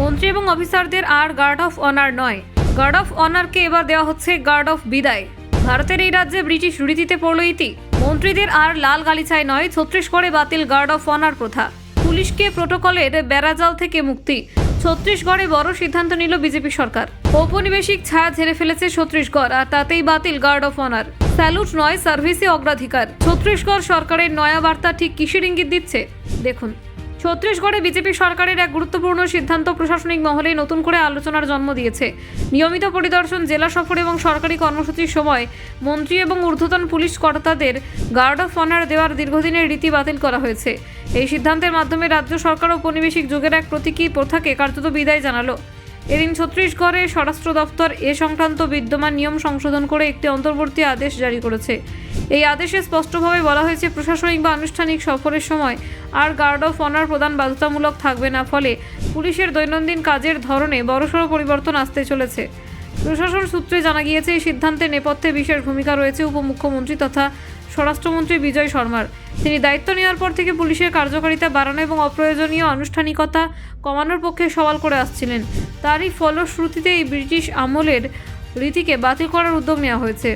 মন্ত্রী এবং অফিসারদের আর গার্ড অফ অনার নয়। গার্ড অফ অনারকে এবার দেওয়া হচ্ছে গার্ড অফ বিদায়। ভারতের এই রাজ্যে ব্রিটিশ রীতিতে পড়ল ইতি। মন্ত্রীদের আর লাল গালিচায় নয়, ছত্রিশগড়ে বাতিল গার্ড অফ অনার প্রথা। পুলিশকে প্রোটোকলের বেড়াজাল থেকে মুক্তি। ছত্তিশগড়ে বড় সিদ্ধান্ত নিল বিজেপি সরকার। ঔপনিবেশিক ছায়া ঝেড়ে ফেলেছে ছত্রিশগড়, আর তাতেই বাতিল গার্ড অফ অনার। স্যালুট নয়, সার্ভিসে অগ্রাধিকার। ছত্তিশগড় সরকারের নয়া বার্তা ঠিক কিসের ইঙ্গিত দিচ্ছে? দেখুন। ছত্তিশগড়ে বিজেপি সরকারের এক গুরুত্বপূর্ণ সিদ্ধান্ত প্রশাসনিক মহলে নতুন করে আলোচনার জন্ম দিয়েছে। নিয়মিত পরিদর্শন, জেলা সফর এবং সরকারি কর্মসূচির সময় মন্ত্রী এবং ঊর্ধ্বতন পুলিশ কর্তাদের গার্ড অফ অনার দেওয়ার দীর্ঘদিনের রীতি বাতিল করা হয়েছে। এই সিদ্ধান্তের মাধ্যমে রাজ্য সরকার ঔপনিবেশিক যুগের এক প্রতীকী প্রথাকে কার্যত বিদায় জানালো। এদিন ছত্তিশগড়ে স্বরাষ্ট্র দপ্তর এ সংক্রান্ত বিদ্যমান নিয়ম সংশোধন করে একটি অন্তর্বর্তী আদেশ জারি করেছে। এই আদেশে স্পষ্টভাবে বলা হয়েছে, প্রশাসনিক বা আনুষ্ঠানিক সফরের সময় আর গার্ড অফ অনার প্রদান বাধ্যতামূলক থাকবে না। ফলে পুলিশের দৈনন্দিন কাজের ধরনে বড়সড় পরিবর্তন আসতে চলেছে। প্রশাসন সূত্রে জানা গিয়েছে, এই সিদ্ধান্তের নেপথ্যে বিশেষ ভূমিকা রয়েছে উপমুখ্যমন্ত্রী তথা স্বরাষ্ট্রমন্ত্রী বিজয় শর্মার। তিনি দায়িত্ব নেওয়ার পর থেকে পুলিশের কার্যকারিতা বাড়ানো এবং অপ্রয়োজনীয় আনুষ্ঠানিকতা কমানোর পক্ষে সওয়াল করে আসছিলেন। তারই ফলশ্রুতিতে এই ব্রিটিশ আমলের রীতিকে বাতিল করার উদ্যোগ নেওয়া হয়েছে।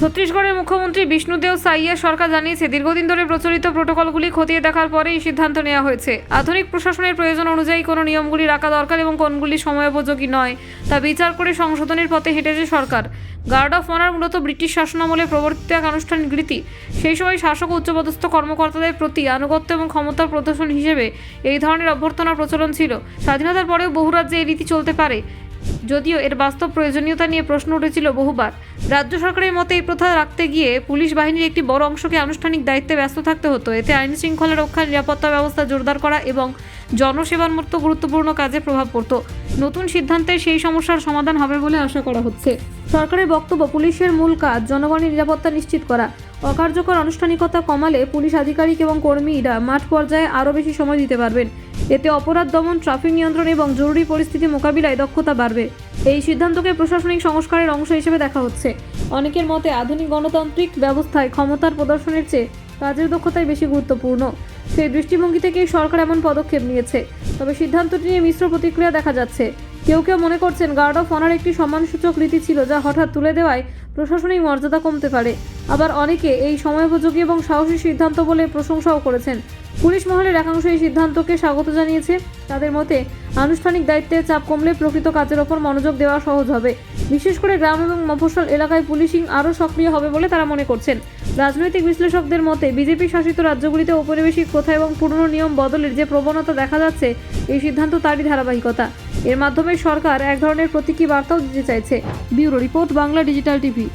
ছত্তিশগড়ের মুখ্যমন্ত্রী বিষ্ণুদেও সাইয়া সরকার জানিয়েছে, দীর্ঘদিন ধরে প্রচলিত প্রোটোকলগুলি খতিয়ে দেখার পরে এই সিদ্ধান্ত নেওয়া হয়েছে। আধুনিক প্রশাসনের প্রয়োজন অনুযায়ী কোনো নিয়মগুলি রাখা দরকার এবং কোনগুলি সময়োপযোগী নয়, তা বিচার করে সংশোধনের পথে হেঁটেছে সরকার। গার্ড অফ অনার মূলত ব্রিটিশ শাসনামলে প্রবর্তিত এক আনুষ্ঠানিক রীতি। সেই সময় শাসক উচ্চপদস্থ কর্মকর্তাদের প্রতি আনুগত্য এবং ক্ষমতার প্রদর্শন হিসেবে এই ধরনের অভ্যর্থনা প্রচলন ছিল। স্বাধীনতার পরেও বহু রাজ্যে এই রীতি চলতে পারে। যদিও এর বাস্তব প্রয়োজনীয়তা নিয়ে প্রশ্ন উঠেছিল বহুবার। রাজ্য সরকারের মতে এই প্রথা রাখতে গিয়ে পুলিশ বাহিনীর একটি বড় অংশকে আনুষ্ঠানিক দায়িত্বে ব্যস্ত থাকতে হতো। এতে আইন শৃঙ্খলা রক্ষা নিরাপত্তা ব্যবস্থা জোরদার করা এবং জনসেবার মতো গুরুত্বপূর্ণ কাজে প্রভাব পড়তো। নতুন সিদ্ধান্তে সেই সমস্যার সমাধান হবে বলে আশা করা হচ্ছে। সরকারের বক্তব্য, পুলিশের মূল কাজ জনগণের নিরাপত্তা নিশ্চিত করা। অকার্যকর আনুষ্ঠানিকতা কমালে পুলিশ আধিকারিক এবং কর্মীরা মাঠ পর্যায়ে আরও বেশি সময় দিতে পারবেন। এতে অপরাধ দমন, ট্রাফিক নিয়ন্ত্রণ এবং জরুরি পরিস্থিতি মোকাবিলায় দক্ষতা বাড়বে। এই সিদ্ধান্তকে প্রশাসনিক সংস্কারের অংশ হিসেবে দেখা হচ্ছে। অনেকের মতে আধুনিক গণতান্ত্রিক ব্যবস্থায় ক্ষমতার প্রদর্শনের চেয়ে কাজের দক্ষতাই বেশি গুরুত্বপূর্ণ। সেই দৃষ্টিভঙ্গি থেকেই সরকার এমন পদক্ষেপ নিয়েছে। তবে সিদ্ধান্তটি নিয়ে মিশ্র প্রতিক্রিয়া দেখা যাচ্ছে। কেউ কেউ মনে করছেন গার্ড অফ অনার একটি সম্মানসূচক রীতি ছিল যা হঠাৎ তুলে দেওয়ায় প্রশাসনিক মর্যাদা কমতে পারে। আবার অনেকে এই সময়োপযোগী এবং সাহসী সিদ্ধান্ত বলে প্রশংসাও করেছেন। পুলিশ মহলের একাংশ এই সিদ্ধান্তকে স্বাগত জানিয়েছে। তাদের মতে, আনুষ্ঠানিক দায়িত্বের চাপ কমলে প্রকৃত কাজের ওপর মনোযোগ দেওয়া সহজ হবে। বিশেষ করে গ্রাম এবং মফস্বল এলাকায় পুলিশিং আরও সক্রিয় হবে বলে তারা মনে করছেন। রাজনৈতিক বিশ্লেষকদের মতে, বিজেপি শাসিত রাজ্যগুলিতে ঔপনিবেশিক প্রথা এবং পুরনো নিয়ম বদলের যে প্রবণতা দেখা যাচ্ছে, এই সিদ্ধান্ত তারই ধারাবাহিকতা। এর মাধ্যমে সরকার এক ধরনের প্রতীকী বার্তাও দিতে চাইছে। Bureau report Bangla digital TV.